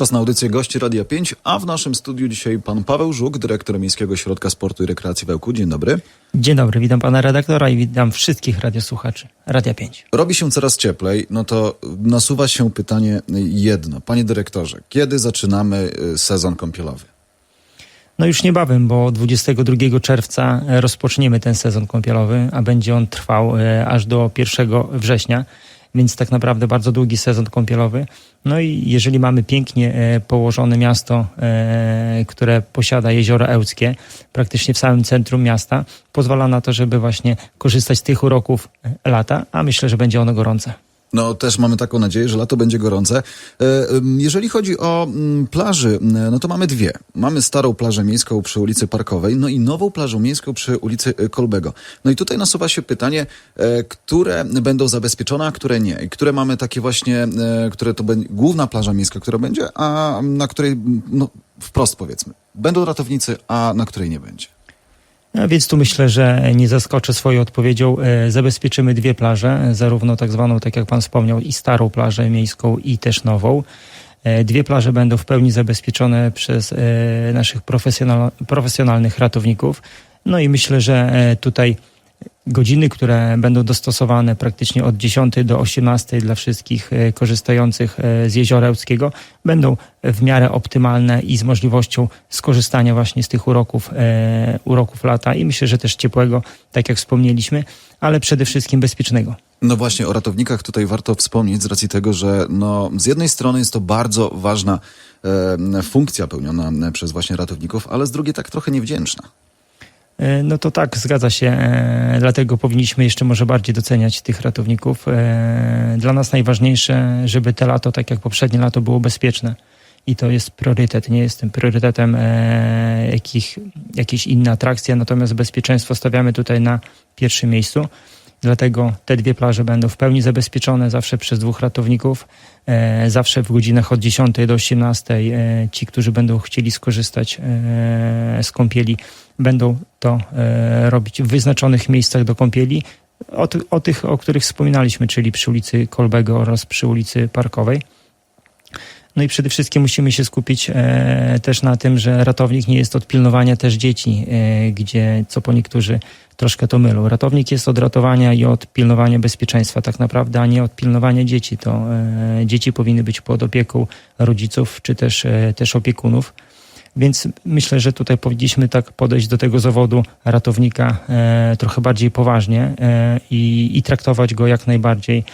Czas na audycję gości Radia 5, a w naszym studiu dzisiaj pan Paweł Żuk, dyrektor Miejskiego Ośrodka Sportu i Rekreacji w Ełku. Dzień dobry. Dzień dobry, witam pana redaktora i witam wszystkich radiosłuchaczy. Radia 5. Robi się coraz cieplej, no to nasuwa się pytanie jedno. Panie dyrektorze, kiedy zaczynamy y, sezon kąpielowy? No już niebawem, bo 22 czerwca e, rozpoczniemy ten sezon kąpielowy, a będzie on trwał e, aż do 1 września, więc tak naprawdę bardzo długi sezon kąpielowy. No i jeżeli mamy pięknie e, położone miasto, e, które posiada jezioro Ełckie, praktycznie w samym centrum miasta, pozwala na to, żeby właśnie korzystać z tych uroków e, lata, a myślę, że będzie ono gorące. No też mamy taką nadzieję, że lato będzie gorące. E, Jeżeli chodzi o mm, plaży, mm, no to mamy dwie. Mamy starą plażę miejską przy ulicy Parkowej, no i nową plażę miejską przy ulicy y, Kolbego. No i tutaj nasuwa się pytanie, e, które będą zabezpieczone, a które nie. I które mamy takie właśnie, e, które to będzie główna plaża miejska, która będzie, a na której, no wprost powiedzmy, będą ratownicy, a na której nie będzie. A więc tu myślę, że nie zaskoczę swoją odpowiedzią. E, Zabezpieczymy dwie plaże, zarówno tak zwaną, tak jak pan wspomniał, i starą plażę miejską, i też nową. E, Dwie plaże będą w pełni zabezpieczone przez e, naszych profesjonal, profesjonalnych ratowników. No i myślę, że e, tutaj godziny, które będą dostosowane praktycznie od 10 do 18 dla wszystkich e, korzystających e, z Jeziora Ełckiego, będą w miarę optymalne i z możliwością skorzystania właśnie z tych uroków, e, uroków lata i myślę, że też ciepłego, tak jak wspomnieliśmy, ale przede wszystkim bezpiecznego. No właśnie, o ratownikach tutaj warto wspomnieć z racji tego, że no, z jednej strony jest to bardzo ważna e, funkcja pełniona przez właśnie ratowników, ale z drugiej tak trochę niewdzięczna. E, No to tak, zgadza się. E, Dlatego powinniśmy jeszcze może bardziej doceniać tych ratowników. E, Dla nas najważniejsze, żeby te lato, tak jak poprzednie lato, było bezpieczne. I to jest priorytet. Nie jest tym priorytetem jakich, jakieś inne atrakcje, natomiast bezpieczeństwo stawiamy tutaj na pierwszym miejscu. Dlatego te dwie plaże będą w pełni zabezpieczone zawsze przez dwóch ratowników. E, zawsze w godzinach od 10 do 18 e, ci, którzy będą chcieli skorzystać e, z kąpieli, będą to robić w wyznaczonych miejscach do kąpieli. O, o tych, o których wspominaliśmy, czyli przy ulicy Kolbego oraz przy ulicy Parkowej. No i przede wszystkim musimy się skupić e, też na tym, że ratownik nie jest od pilnowania też dzieci, e, gdzie co po niektórzy troszkę to mylą. Ratownik jest od ratowania i od pilnowania bezpieczeństwa tak naprawdę, a nie od pilnowania dzieci. To e, dzieci powinny być pod opieką rodziców czy też, e, też opiekunów. Więc myślę, że tutaj powinniśmy tak podejść do tego zawodu ratownika e, trochę bardziej poważnie e, i, i traktować go jak najbardziej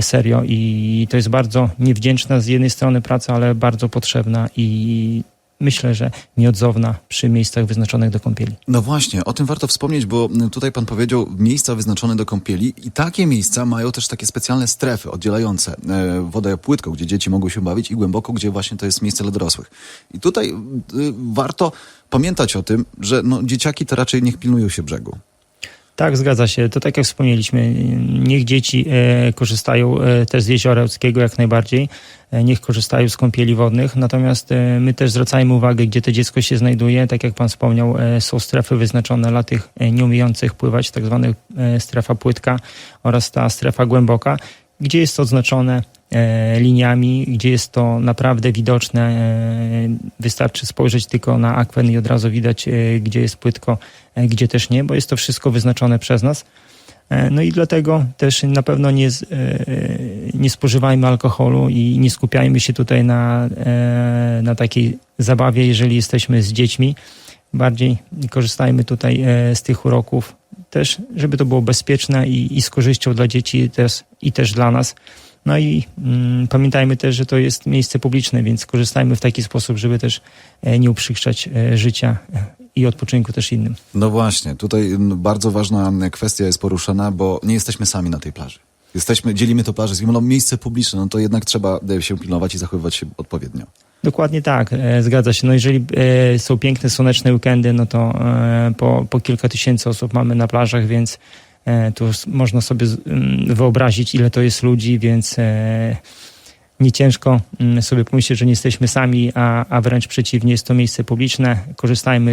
serio. I to jest bardzo niewdzięczna z jednej strony praca, ale bardzo potrzebna i myślę, że nieodzowna przy miejscach wyznaczonych do kąpieli. No właśnie, o tym warto wspomnieć, bo tutaj pan powiedział miejsca wyznaczone do kąpieli i takie miejsca mają też takie specjalne strefy oddzielające e, wodę płytką, gdzie dzieci mogą się bawić i głęboko, gdzie właśnie to jest miejsce dla dorosłych. I tutaj y, warto pamiętać o tym, że no, dzieciaki to raczej niech pilnują się brzegu. Tak, zgadza się. To tak jak wspomnieliśmy, niech dzieci e, korzystają e, też z jeziora Ełckiego jak najbardziej, e, niech korzystają z kąpieli wodnych, natomiast my też zwracajmy uwagę, gdzie to dziecko się znajduje. Tak jak pan wspomniał, są strefy wyznaczone dla tych nieumiejących pływać, tak zwana strefa płytka oraz ta strefa głęboka, gdzie jest to oznaczone e, liniami, gdzie jest to naprawdę widoczne. E, wystarczy spojrzeć tylko na akwen i od razu widać, e, gdzie jest płytko, e, gdzie też nie, bo jest to wszystko wyznaczone przez nas. E, No i dlatego też na pewno nie, e, nie spożywajmy alkoholu i nie skupiajmy się tutaj na, e, na takiej zabawie, jeżeli jesteśmy z dziećmi. Bardziej korzystajmy tutaj e, z tych uroków też, żeby to było bezpieczne i, i z korzyścią dla dzieci też, i też dla nas. No i mm, pamiętajmy też, że to jest miejsce publiczne, więc korzystajmy w taki sposób, żeby też e, nie uprzykrzać e, życia e, i odpoczynku też innym. No właśnie, tutaj bardzo ważna kwestia jest poruszana, bo nie jesteśmy sami na tej plaży. Jesteśmy, dzielimy to plażę, no miejsce publiczne, no to jednak trzeba się pilnować i zachowywać się odpowiednio. Dokładnie tak, e, zgadza się. No jeżeli e, są piękne, słoneczne weekendy, no to e, po, po kilka tysięcy osób mamy na plażach, więc tu s- można sobie wyobrazić, ile to jest ludzi, więc e, nie ciężko sobie pomyśleć, że nie jesteśmy sami, a, a wręcz przeciwnie, jest to miejsce publiczne. Korzystajmy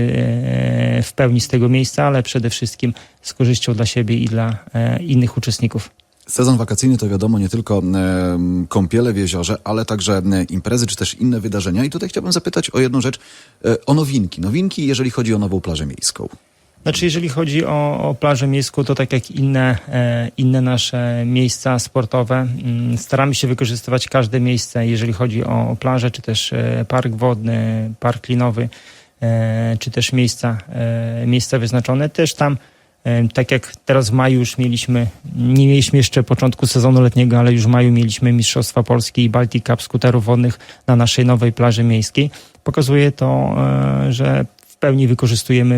e, w pełni z tego miejsca, ale przede wszystkim z korzyścią dla siebie i dla e, innych uczestników. Sezon wakacyjny to wiadomo nie tylko e, kąpiele w jeziorze, ale także e, imprezy czy też inne wydarzenia. I tutaj chciałbym zapytać o jedną rzecz, e, o nowinki. Nowinki, jeżeli chodzi o nową plażę miejską. Znaczy, jeżeli chodzi o, o plażę miejską, to tak jak inne, e, inne nasze miejsca sportowe, mm, staramy się wykorzystywać każde miejsce, jeżeli chodzi o, plażę, czy też e, park wodny, park linowy, e, czy też miejsca, miejsca wyznaczone. Też tam, tak jak teraz w maju już mieliśmy, nie mieliśmy jeszcze początku sezonu letniego, ale już w maju mieliśmy Mistrzostwa Polski i Baltic Cup skuterów wodnych na naszej nowej plaży miejskiej. Pokazuje to, że pełni wykorzystujemy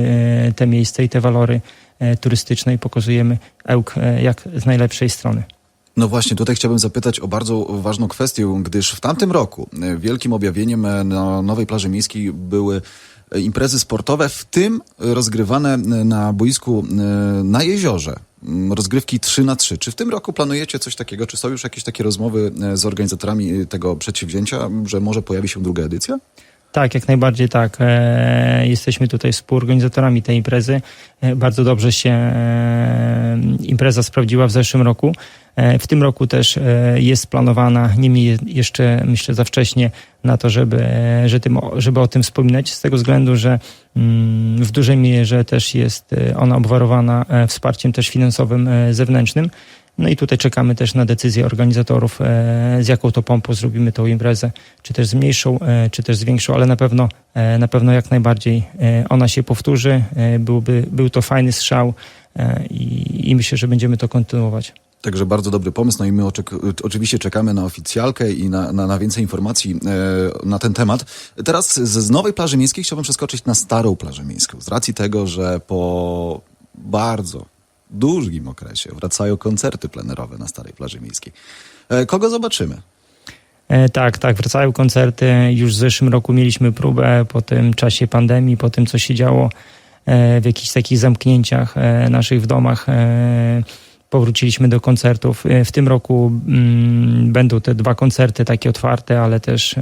e, te miejsca i te walory e, turystyczne i pokazujemy Ełk e, jak z najlepszej strony. No właśnie, tutaj chciałbym zapytać o bardzo ważną kwestię, gdyż w tamtym roku wielkim objawieniem na nowej plaży miejskiej były imprezy sportowe, w tym rozgrywane na boisku na jeziorze. m, Rozgrywki 3 na 3 Czy w tym roku planujecie coś takiego? Czy są już jakieś takie rozmowy z organizatorami tego przedsięwzięcia, że może pojawi się druga edycja? Tak, jak najbardziej tak. E, jesteśmy tutaj współorganizatorami tej imprezy. E, bardzo dobrze się e, impreza sprawdziła w zeszłym roku. W tym roku też jest planowana, niemniej jeszcze myślę za wcześnie na to, żeby, żeby o tym wspominać, z tego względu, że mm, w dużej mierze też jest ona obwarowana wsparciem też finansowym zewnętrznym. No i tutaj czekamy też na decyzję organizatorów, e, z jaką to pompą zrobimy tą imprezę, czy też z mniejszą, e, czy też z większą, ale na pewno, e, na pewno jak najbardziej ona się powtórzy. Byłby, był to fajny strzał i, i myślę, że będziemy to kontynuować. Także bardzo dobry pomysł. No i my oczywiście czekamy na oficjalkę i na, na, na więcej informacji e, na ten temat. Teraz z, z nowej plaży miejskiej chciałbym przeskoczyć na starą plażę miejską. Z racji tego, że po bardzo długim okresie wracają koncerty plenerowe na starej plaży miejskiej. E, kogo zobaczymy? E, Tak, tak, wracają koncerty. Już w zeszłym roku mieliśmy próbę po tym czasie pandemii, po tym, co się działo e, w jakichś takich zamknięciach naszych w domach. Powróciliśmy do koncertów. W tym roku mm, będą te dwa koncerty takie otwarte, ale też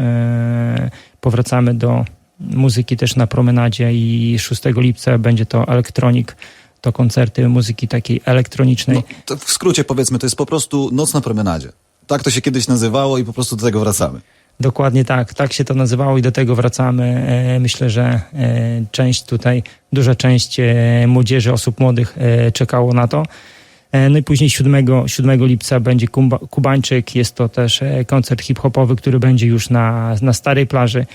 powracamy do muzyki też na promenadzie i 6 lipca będzie to elektronik. To koncerty muzyki takiej elektronicznej. No, w skrócie powiedzmy, to jest po prostu noc na promenadzie. Tak to się kiedyś nazywało i po prostu do tego wracamy. Dokładnie tak, tak się to nazywało i do tego wracamy. E, Myślę, że e, część tutaj, duża część e, młodzieży, osób młodych czekało na to. No i później 7, 7 lipca będzie Kumba, Kubańczyk, jest to też koncert hip-hopowy, który będzie już na, na starej plaży.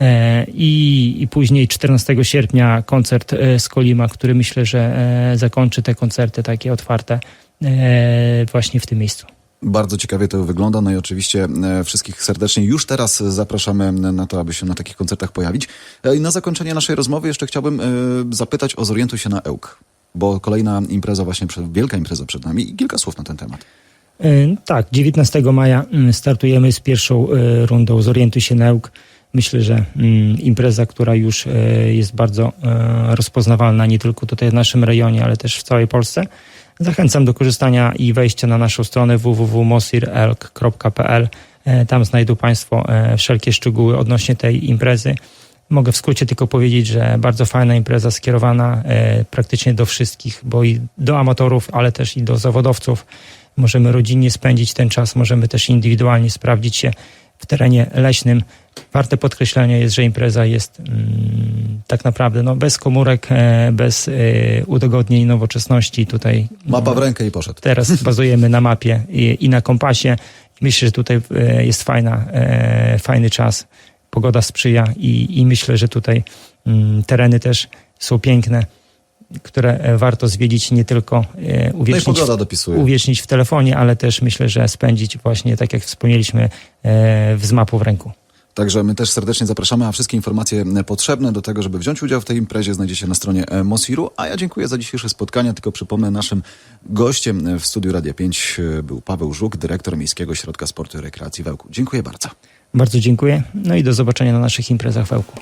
E, I, I później 14 sierpnia koncert e, z Kolima, który myślę, że e, zakończy te koncerty takie otwarte właśnie w tym miejscu. Bardzo ciekawie to wygląda, no i oczywiście wszystkich serdecznie już teraz zapraszamy na to, aby się na takich koncertach pojawić. I na zakończenie naszej rozmowy jeszcze chciałbym zapytać o Zorientuj się na Ełk, bo kolejna impreza właśnie, wielka impreza przed nami i kilka słów na ten temat. Tak, 19 maja mm, startujemy z pierwszą rundą Zorientuj się Neuk. Myślę, że mm, impreza, która już e, jest bardzo e, rozpoznawalna nie tylko tutaj w naszym rejonie, ale też w całej Polsce. Zachęcam do korzystania i wejścia na naszą stronę www.mosirelk.pl. E, Tam znajdą Państwo wszelkie szczegóły odnośnie tej imprezy. Mogę w skrócie tylko powiedzieć, że bardzo fajna impreza skierowana praktycznie do wszystkich, bo i do amatorów, ale też i do zawodowców. Możemy rodzinnie spędzić ten czas, możemy też indywidualnie sprawdzić się w terenie leśnym. Warte podkreślenia jest, że impreza jest mm, tak naprawdę no, bez komórek, e, bez e, udogodnień nowoczesności. Tutaj Mapa w rękę i poszedł. Teraz bazujemy na mapie i, i na kompasie. Myślę, że tutaj e, jest fajna, e, fajny czas. Pogoda sprzyja i, i myślę, że tutaj mm, tereny też są piękne, które e, warto zwiedzić nie tylko e, No uwiecznić, dopisuje. uwiecznić w telefonie, ale też myślę, że spędzić właśnie, tak jak wspomnieliśmy, e, z mapą w ręku. Także my też serdecznie zapraszamy, a wszystkie informacje potrzebne do tego, żeby wziąć udział w tej imprezie znajdziecie na stronie Mosiru. A ja dziękuję za dzisiejsze spotkanie, tylko przypomnę, naszym gościem w studiu Radia 5 e, był Paweł Żuk, dyrektor Miejskiego Środka Sportu i Rekreacji w Ełku. Dziękuję bardzo. Bardzo dziękuję. No i do zobaczenia na naszych imprezach w Ełku.